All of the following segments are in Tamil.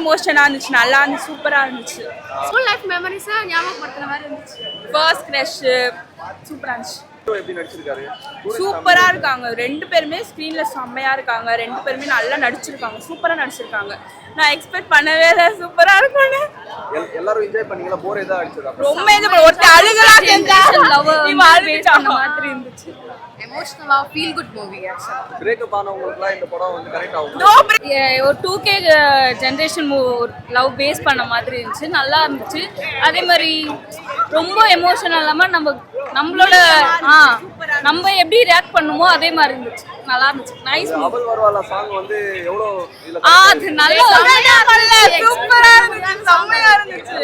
எமோஷனாக இருந்துச்சு நல்லா இருந்துச்சு சூப்பராக இருந்துச்சு. ஸ்கூல் லைஃப் மெமரிஸை ஞாபகப்படுத்துற மாதிரி இருந்துச்சு. ஃபர்ஸ்ட் க்ரஷ் சூப்பராக இருந்துச்சு. சூப்பரா இருக்காங்க. ரெண்டு பேருமே ஸ்க்ரீன்ல செம்மையா இருக்காங்க. ரெண்டு பேருமே நல்லா நடிச்சிருக்காங்க. சூப்பரா நடிச்சிருக்காங்க. நான் எக்ஸ்பெக்ட் பண்ணவே இல்லை. சூப்பரா இருக்காங்க. எல்- எல்லாரும் என்ஜாய் பண்ணீங்களா? போர் ஏதா அடிச்சதா ரொம்ப இது பண்ண- ஒருத்தி அழுகலா செஞ்சா இவ அழுதுட்டா. மாதிரி இருந்துச்சு. எமோஷனலா feel good movie actually breakup ஆனவங்களுக்குலாம் இந்த படம் வந்து கரெக்ட் ஆகும். ஒரு two K generation love face பண்ண மாதிரி இருந்துச்சு. நல்லா இருந்துச்சு. அதே மாதிரி ரொம்ப எமோஷனல் இல்லாமல் நம்ம நம்மளோட ஆ நம்ம எப்படி ரியாக்ட் பண்ணுமோ அதே மாதிரி இருந்துச்சு. நல்லா இருந்துச்சு. நைஸ் அவள் வருவாளா? சாங் வந்து எவ்வளோ ஆ அது நல்ல. சூப்பரா இருந்துச்சு. செம்மையா இருந்துச்சு.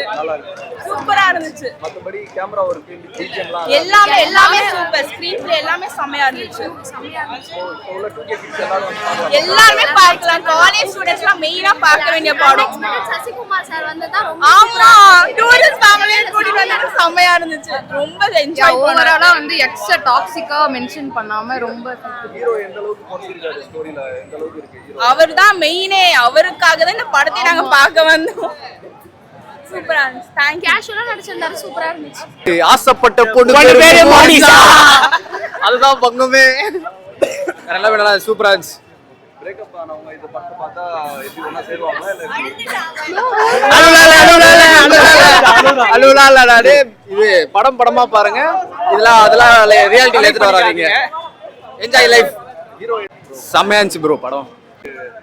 சூப்பரா இருந்துச்சு. மத்தபடி கேமரா பிஜிஎம்லாம் எல்லாமே எல்லாமே சூப்பர். ஸ்கிரீன் பிளே எல்லாமே செம்மையா இருந்துச்சு. எல்லாரும் வந்து பார்க்கலாம். எல்லாருமே பார்க்கலாம். காலேஜ் ஸ்டூடெண்ட்ஸ்லாம் மெயினா பார்க்க வேண்டிய படம். சசிகுமார் சார் வந்ததா ரொம்ப ஆமா டூரிஸ்ட் ஃபேமிலியை கூட்டிட்டு வந்தது செம்மையா இருந்துச்சு. ரொம்ப என்ஜாய் ஓவராலா வந்து எக்ஸ்ட்ரா டாக்ஸிக்கா மென்ஷன் பண்ணாம ரொம்ப ஹீரோ எந்த அளவுக்கு குறைஞ்சிருக்காரு ஸ்டோரியில எந்த அளவுக்கு இருக்கு ஹீரோ அவர் தான் மெயினே அவருக்காக தான் இந்த படத்தை நாங்க பார்க்க வந்தோம். சூப்பரா இருந்துச்சு. தேங்க்யூ கேஷுவலா நடிச்சிருந்தாரு. சூப்பரா இருந்துச்சு. ஆசைப்பட்ட பொண்ணு பேரு அதுதான் பங்கமே. எல்லாம் நல்லா சூப்பரா இருந்துச்சு. பிரேக்கப் ஆனவங்க இந்த படத்தை பார்த்தா எப்படி ஒண்ணா சேருவாங்களா இல்ல. இது படம் படமா பாருங்க. இதெல்லாம் அதெல்லாம் ரியாலிட்டியில எடுத்துட்டு வராதீங்க. என்ஜாய் லைஃப் செம்மையா இருந்துச்சு ப்ரோ படம்.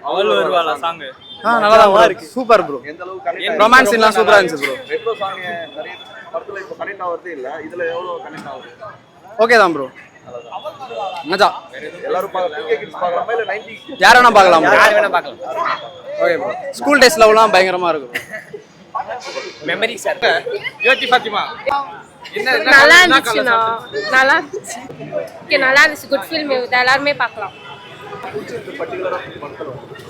அவள் வருவாளா சாங்கு ஆ நல்லா தான் இருக்கு. சூப்பர் ப்ரோ எந்த அளவுக்கு கனெக்ட் ரொமான்ஸ் எல்லாம் சூப்பரா இருந்துச்சு ப்ரோ ரெட்ரோ சாங் நிறைய படத்துல இப்போ கனெக்ட் ஆகுறதே இல்ல. இதுல எவ்வளவு கனெக்ட் ஆகுது? ஓகே தான் ப்ரோ மஜா எல்லாரும் பார்க்கலாமா இல்ல நைன்டி யார் வேணா பார்க்கலாம் யார் வேணா பார்க்கலாம். ஓகே ப்ரோ ஸ்கூல் டேஸ் லவ்லாம் பயங்கரமா இருக்கும். மெமரி சார் யோசி பாத்திமா? நல்லா இருந்துச்சுண்ணா. நல்லா இருந்துச்சு. ஓகே நல்லா இருந்துச்சு. குட் ஃபில்ம் எல்லாருமே பார்க்கலாம்.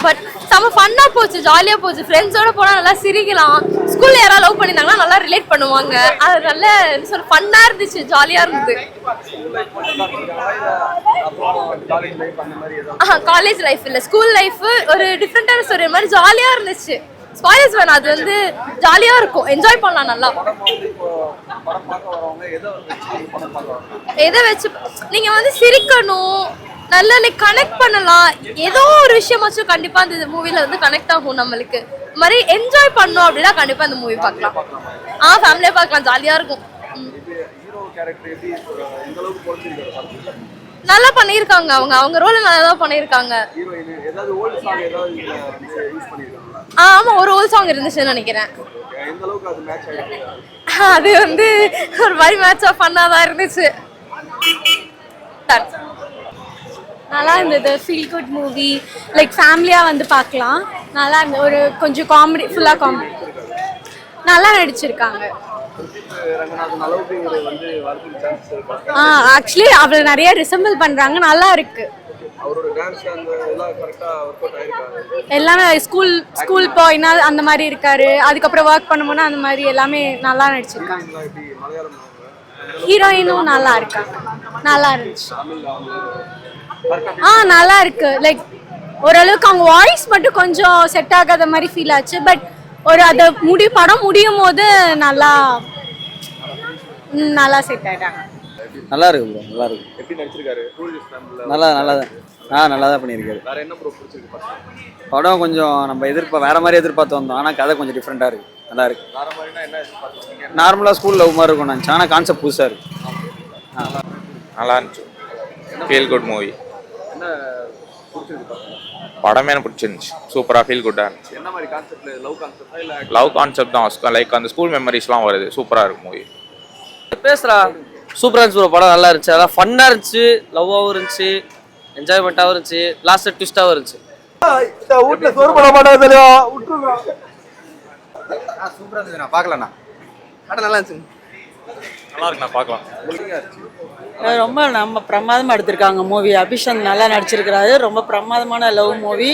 பட் செம ஃபன்னா போச்சு ஜாலியா போச்சு. ஃப்ரெண்ட்ஸோட போனா நல்லா சிரிக்கலாம். ஸ்கூல்ல யாராவது லவ் பண்ணிருந்தாங்கன்னா நல்லா ரிலேட் பண்ணுவாங்க. அது நல்ல என்ன சொல்ற ஃபன்னா இருந்துச்சு ஜாலியா இருந்தது. அப்புறம் காலேஜ் லைஃப் இல்ல. ஸ்கூல் லைஃப் ஒரு டிஃப்ரெண்டான ஸ்டோரி மாதிரி ஜாலியா இருந்துச்சு. ஸ்பாயில்ஸ் வேணாம் அது வந்து ஜாலியா இருக்கும். என்ஜாய் பண்ணலாம் நல்லா. எதை வச்சு படம் பார்க்க வராங்க எதை வச்சு நீங்க வந்து சிரிக்கணும். நல்லா லைக் கனெக்ட் பண்ணலாம். ஏதோ ஒரு விஷயமாச்சும் கண்டிப்பா அந்த மூவில வந்து கனெக்ட் ஆகும் நம்மளுக்கு. இந்த மாதிரி என்ஜாய் பண்ணோம் அப்படின்னா கண்டிப்பா இந்த மூவி பார்க்கலாம். ஆ ஃபேமிலியா பார்க்கலாம். ஜாலியா இருக்கும். நல்லா பண்ணியிருக்காங்க அவங்க. அவங்க ரோல நல்லா தான் பண்ணியிருக்காங்க. ஆ ஆமா ஒரு ஓல் சாங் இருந்துச்சுன்னு நினைக்கிறேன். அது வந்து ஒரு மாதிரி மேட்ச் ஆஃப் பண்ணாதான் இருந்துச்சு. நல்லா இருந்தது. ஃபீல் குட் மூவி லைக் ஃபேமிலியாக வந்து பார்க்கலாம். நல்லா இருந்தது. ஒரு கொஞ்சம் காமெடி ஃபுல்லாக காமெடி நல்லா நடிச்சிருக்காங்க. ஆ ஆக்சுவலி அவளை நிறைய ரிசம்பிள் பண்ணுறாங்க நல்லா இருக்கு. எல்லாம் எல்லாமே ஸ்கூல் ஸ்கூல் போயினா அந்த மாதிரி இருக்காரு. அதுக்கப்புறம் ஒர்க் பண்ணும்போது அந்த மாதிரி எல்லாமே நல்லா நடிச்சிருக்காங்க. ஹீரோயினும் நல்லா இருக்காங்க. நல்லா இருந்துச்சு. ஆ நல்லா இருக்கு. லைக் ஓரளவுக்கு அவங்க வாய்ஸ் மட்டும் கொஞ்சம் செட் ஆகாத மாதிரி ஃபீல் ஆச்சு. பட் ஒரு அது முடி படம் முடியும் போது நல்லா ம், நல்லா செட் ஆயிட்டாங்க. நல்லா இருக்கு ப்ரோ நல்லா இருக்கு. எப்படி நடிச்சிருக்காரு? நல்லா நல்லா தான். ஆ நல்லா தான் பண்ணியிருக்காரு. வேற என்ன ப்ரோ பிடிச்சிருக்கு படம் படம் கொஞ்சம் நம்ம எதிர்ப்பா வேற மாதிரி எதிர்பார்த்து வந்தோம். ஆனால் கதை கொஞ்சம் டிஃப்ரெண்ட்டாக இருக்கு. நல்லா இருக்கு. நார்மலாக ஸ்கூல் லவ் மாதிரி இருக்கும் நினச்சேன். ஆனால் கான்செப்ட் புதுசாக இருக்கு. நல்லா இருந்துச்சு. ஃபீல் குட் மூவி என்ன பிடிச்சிருக்கு படம்? எனக்கு பிடிச்சிருந்துச்சு. சூப்பராக ஃபீல் குட்டாக இருந்துச்சு. என்ன மாதிரி கான்செப்ட்ல லவ் கான்செப்டா இல்ல லவ் கான்செப்ட் தான் லைக் அந்த ஸ்கூல் மெமரிஸ்லாம் வருது. சூப்பராக இருக்கும் மூவி பேசுறா சூப்பரா இருந்துச்சு ப்ரோ படம் நல்லா இருந்துச்சு. அதான் ஃபன்னா இருந்துச்சு. லவ்வாகவும் இருந்துச்சு. என்ஜாய்மெண்ட்டாகவும் இருந்துச்சு. லாஸ்ட் ட்விஸ்டாகவும் இருந்துச்சு. வீட்டில் சோறு பண்ண மாட்டாங்க தெரியும் விட்டுருங்க. சூப்பராக இருந்துச்சு. நான் பார்க்கலண்ணா. படம் நல்லா இருந்துச்சு நல்லா இருக்கு பார்க்கலாம். ரொம்ப நம்ம பிரமாதமாக எடுத்திருக்காங்க மூவி அபிஷன் நல்லா நடிச்சிருக்கிறாரு. ரொம்ப பிரமாதமான லவ் மூவி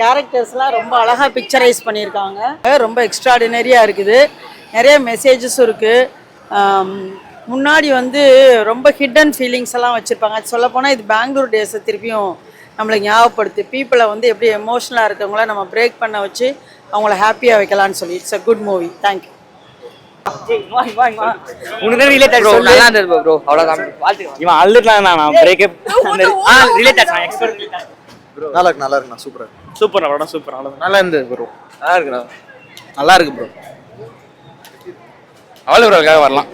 கேரக்டர்ஸ்லாம் ரொம்ப அழகாக பிக்சரைஸ் பண்ணியிருக்காங்க. ரொம்ப எக்ஸ்ட்ராடினரியாக இருக்குது. நிறைய மெசேஜஸும் இருக்குது முன்னாடி வந்து ரொம்ப ஹிடன் ஃபீலிங்ஸ் எல்லாம் வச்சுருப்பாங்க. சொல்லப்போனால் இது பெங்களூர் டேஸை திருப்பியும் நம்மளை ஞாபகப்படுத்து. பீப்புளை வந்து எப்படி எமோஷ்னலாக இருக்கவங்கள நம்ம பிரேக் பண்ண வச்சு அவங்கள ஹாப்பியாக வைக்கலாம்னு சொல்லி. It's a good movie thank you உனக்கு ரிலேட் ப்ரோ நல்லா இருந்தது ப்ரோ அவ்வளோதான் இவன் அழுதுலாம் நான் பிரேக்கப் ஆ ரிலேட் நான் எக்ஸ்பர்ட் நல்லா இருக்கு நல்லா இருக்குண்ணா சூப்பரா சூப்பர் படம் சூப்பர் நல்லா இருந்தது ப்ரோ நல்லா இருக்குண்ணா நல்லா இருக்கு ப்ரோ அவளுக்காக வரலாம்.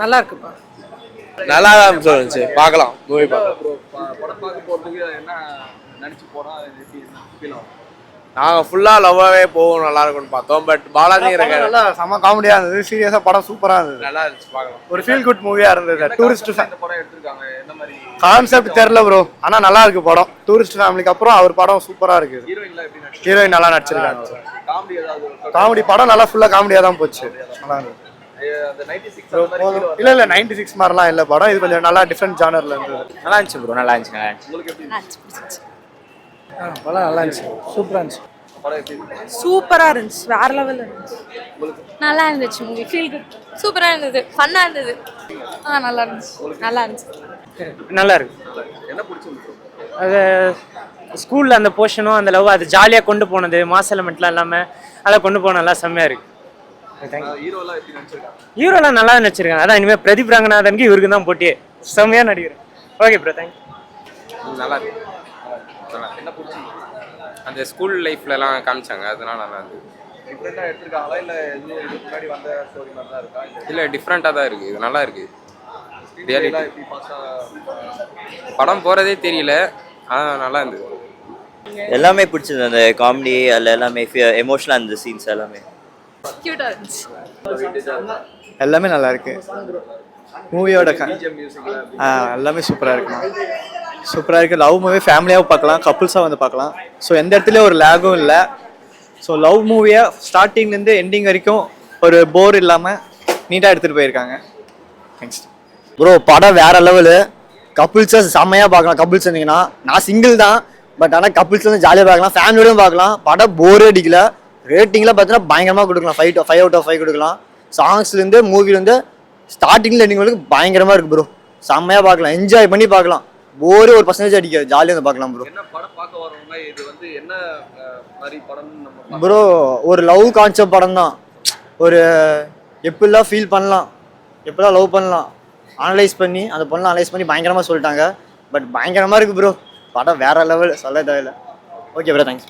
நல்லா இருக்குப்பா நல்லா தான் சொல்லுச்சு பார்க்கலாம் மூவி பார்க்கலாம். ப்ரோ படம் பார்க்க போறதுக்கு என்ன நினைச்சு போனா எப்படி ஃபீல் ஆகும்? நாங்கள் ஃபுல்லாக லவ்வாகவே போகும் நல்லா இருக்கும்னு பார்த்தோம். பட் பாலாஜி நல்லா செம்ம காமெடியா இருந்தது. சீரியஸா படம் சூப்பரா இருந்தது. நல்லா இருந்துச்சு பார்க்கலாம். ஒரு ஃபீல் குட் மூவியா இருந்தது. டூரிஸ்ட் படம் எடுத்திருக்காங்க? என்ன மாதிரி கான்செப்ட் தெரியல ப்ரோ ஆனா நல்லா இருக்கு படம். டூரிஸ்ட் ஃபேமிலிக்கு அப்புறம் அவர் படம் சூப்பரா இருக்கு ஹீரோயின்லாம் எப்படி நடிச்சு ஹீரோயின் நல்லா நடிச்சிருக்காங்க. காமெடி படம் நல்லா ஃபுல்லா காமெடியா தான் போச்சு. நல்லா இருந்தது. இல்ல இல்ல நைன்டி சிக்ஸ் மாதிரிலாம் இல்ல படம். இது கொஞ்சம் நல்லா டிஃப்ரெண்ட் ஜானர்ல இருந்தது. நல்லா இருந்துச்சு ப்ரோ நல்லா இருந்துச்சு நல்லா இருந்துச்சு. உங்களுக்கு எப்படி படம் நல்லா இருந்துச்சு. சூப்பரா இருந்துச்சு. படம் எப்படி இருக்கு? சூப்பரா இருந்துச்சு. வேற லெவல் இருந்துச்சு. நல்லா இருந்துச்சு மூவி ஃபீல் குட் சூப்பரா இருந்தது. ஃபன்னா இருந்தது. ஆ நல்லா இருந்துச்சு. நல்லா இருந்துச்சு. நல்லா இருக்கு. அது ஸ்கூலில் அந்த போர்ஷனும் அந்த லவ் அது ஜாலியாக கொண்டு போனது மாஸ் எலமெண்ட்லாம் இல்லாமல் அதை கொண்டு போனதெல்லாம் செம்மையாக இருக்கு. ஹீரோலாம் எப்படி நடிச்சிருக்காங்க? ஹீரோலாம் நல்லா நடிச்சிருக்காங்க. அதான் இனிமேல் பிரதீப் ரங்கநாதனுக்கு இவருக்கு தான் போட்டியே. செம்மையாக நடிக்கிறேன். ஓகே ப்ரோ தேங்க்யூ நல்லா இருக்கு. நல்லா என்ன பிடிச்சிருக்கு அந்த ஸ்கூல் லைஃப்லலாம் காமிச்சாங்க. அதனால நல்லா இருந்தது டிஃப்ரெண்டா எடுத்திருக்காங்களா? இல்ல எதுவும் இதுக்கு முன்னாடி வந்த ஸ்டோரி மாதிரி தான் இருக்கா? இல்ல டிஃப்ரெண்ட்டாக தான் இருக்குது இது நல்லா இருக்குது படம் போகிறதே தெரியல. ஆனால் நல்லா இருந்தது. எல்லாமே பிடிச்சது அந்த காமெடி அதில் எல்லாமே எமோஷனலாக இருந்தது சீன்ஸ் எல்லாமே. எல்லாமே நல்லா இருக்கு. மூவியோட எல்லாமே சூப்பரா இருக்குண்ணா சூப்பராக இருக்குது லவ் மூவி ஃபேமிலியாகவும் பார்க்கலாம் கப்புள்ஸாக வந்து பார்க்கலாம். ஸோ எந்த இடத்துலையும் ஒரு லேகும் இல்லை. ஸோ லவ் மூவியை ஸ்டார்டிங்லேருந்து எண்டிங் வரைக்கும் ஒரு போர் இல்லாமல் நீட்டாக எடுத்துகிட்டு போயிருக்காங்க. தேங்க்ஸ் ப்ரோ படம் வேறு லெவலு. கப்புள்ஸை செம்மையாக பார்க்கலாம். கப்புள்ஸ் இருந்தீங்கன்னா நான் சிங்கிள் தான். பட் ஆனால் கப்புள்ஸ் வந்து ஜாலியாக பார்க்கலாம். ஃபேமிலியோடும் பார்க்கலாம். படம் போரே அடிக்கல. ரேட்டிங்கில் பார்த்தீங்கன்னா பயங்கரமாக கொடுக்கலாம். Five five out of five கொடுக்கலாம். சாங்ஸ்லேருந்து மூவிலேருந்து ஸ்டார்டிங்கில் எண்டிங் வரைக்கும் பயங்கரமாக இருக்குது ப்ரோ செம்மையாக பார்க்கலாம். என்ஜாய் பண்ணி பார்க்கலாம். போரே ஒரு பர்சன்டேஜ் அடிக்காது. ஜாலியாக வந்து பார்க்கலாம் ப்ரோ என்ன படம் பார்க்க வரவங்க இது வந்து என்ன அஹ், மாதிரி படம்னு நம்ம பார்க்க- ப்ரோ ஒரு லவ் கான்செப்ட் படம் தான் ஒரு எப்படிலாம் ஃபீல் பண்ணலாம்? எப்படிலாம் லவ் பண்ணலாம்? அனலைஸ் பண்ணி அந்த பொண்ணை அனலைஸ் பண்ணி பயங்கரமாக சொல்லிட்டாங்க. பட் பயங்கரமாக இருக்குது ப்ரோ படம் வேற லெவல் சொல்ல தேவையில்லை. Okay bro thanks